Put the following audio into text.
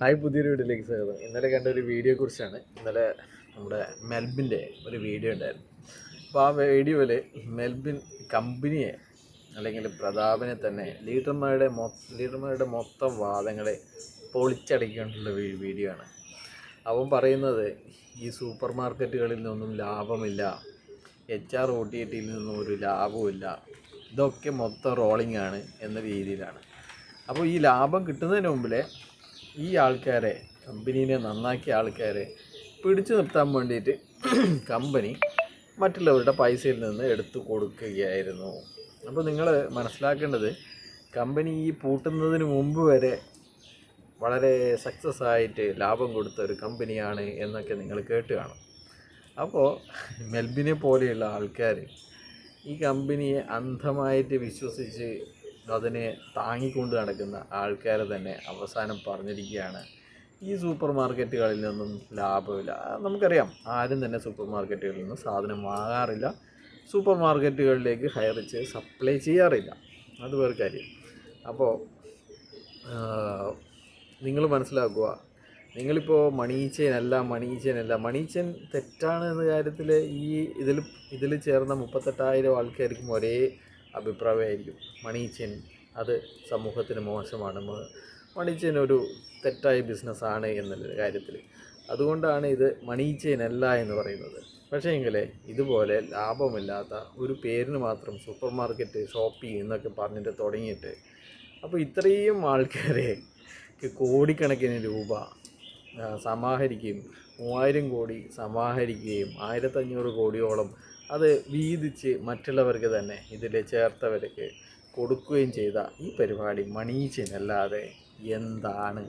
Hi പുതിയൊരു വീഡിയോയിലേക്ക് സ്വാഗതം. ഇന്നലെ കണ്ട ഒരു വീഡിയോയെ കുറിച്ചാണ്. ഇന്നലെ നമ്മുടെ മെൽബിന്റെ ഒരു വീഡിയോ ഉണ്ടായിരുന്നു. അപ്പോൾ ആ വീഡിയോയിൽ മെൽബിൻ കമ്പനിയെ അല്ലെങ്കിൽ പ്രതാപനെ തന്നെ ലീഡർമാരുടെ ലീഡർമാരുടെ മൊത്തം വാദങ്ങളെ പൊളിച്ചടക്കിക്കൊണ്ടുള്ള വീഡിയോ ആണ്. അവൻ പറയുന്നത് ഈ സൂപ്പർ മാർക്കറ്റുകളിൽ നിന്നൊന്നും ലാഭമില്ല. എച്ച് ആർ ഒ ടി ടിയിൽ നിന്നും ഒരു ലാഭമില്ല ഇതൊക്കെ മൊത്തം റോളിംഗ് ആണ് എന്ന രീതിയിലാണ്. അപ്പോൾ ഈ ലാഭം കിട്ടുന്നതിന് മുമ്പിലെ ഈ ആൾക്കാരെ കമ്പനീനെ നന്നാക്കിയ ആൾക്കാരെ പിടിച്ചു നിർത്താൻ വേണ്ടിയിട്ട് കമ്പനി മറ്റുള്ളവരുടെ പൈസയിൽ നിന്ന് എടുത്തു കൊടുക്കുകയായിരുന്നു. അപ്പോൾ നിങ്ങൾ മനസ്സിലാക്കേണ്ടത് കമ്പനി ഈ പൂട്ടുന്നതിന് മുമ്പ് വരെ വളരെ സക്സസ് ആയിട്ട് ലാഭം കൊടുത്ത ഒരു കമ്പനിയാണ് എന്നൊക്കെ നിങ്ങൾ കേട്ട് കാണും. അപ്പോൾ മെൽബിനെ പോലെയുള്ള ആൾക്കാർ ഈ കമ്പനിയെ അന്ധമായിട്ട് വിശ്വസിച്ച് അതിനെ താങ്ങിക്കൊണ്ട് നടക്കുന്ന ആൾക്കാരെ തന്നെ അവസാനം പറഞ്ഞിരിക്കുകയാണ്. ഈ സൂപ്പർ മാർക്കറ്റുകളിൽ നിന്നും ലാഭമില്ല. നമുക്കറിയാം ആരും തന്നെ സൂപ്പർ മാർക്കറ്റുകളിൽ നിന്ന് സാധനം വാങ്ങാറില്ല. സൂപ്പർ മാർക്കറ്റുകളിലേക്ക് ഹയറിച്ച് സപ്ലൈ ചെയ്യാറില്ല. അത് വേറെ കാര്യം. അപ്പോൾ നിങ്ങൾ മനസ്സിലാക്കുക നിങ്ങളിപ്പോൾ മണീച്ചേനല്ല അല്ല മണീച്ചൻ തെറ്റാണ് എന്ന കാര്യത്തിൽ ഈ ഇതിൽ ഇതിൽ ചേർന്ന മുപ്പത്തെട്ടായിരം ആൾക്കാർക്കും ഒരേ അഭിപ്രായമായിരിക്കും. മണീച്ചൻ അത് സമൂഹത്തിന് മോശമാണ്. മണീച്ചൻ ഒരു തെറ്റായ ബിസിനസ്സാണ് എന്നുള്ള കാര്യത്തിൽ അതുകൊണ്ടാണ് ഇത് മണീച്ചേനല്ല എന്ന് പറയുന്നത്. പക്ഷേ ഇതുപോലെ ലാഭമില്ലാത്ത ഒരു പേരിന് മാത്രം സൂപ്പർ മാർക്കറ്റ് ഷോപ്പിംഗ് എന്നൊക്കെ പറഞ്ഞിട്ട് തുടങ്ങിയിട്ട് അപ്പോൾ ഇത്രയും ആൾക്കാരെ കോടിക്കണക്കിന് രൂപ സമാഹരിക്കുകയും മൂവായിരം കോടി സമാഹരിക്കുകയും ആയിരത്തഞ്ഞൂറ് കോടിയോളം അത് വീതിച്ച് മറ്റുള്ളവർക്ക് തന്നെ ഇതിൽ ചേർത്തവർക്ക് കൊടുക്കുകയും ചെയ്ത ഈ പരിപാടി മണീച്ചനല്ലാതെ എന്താണ്?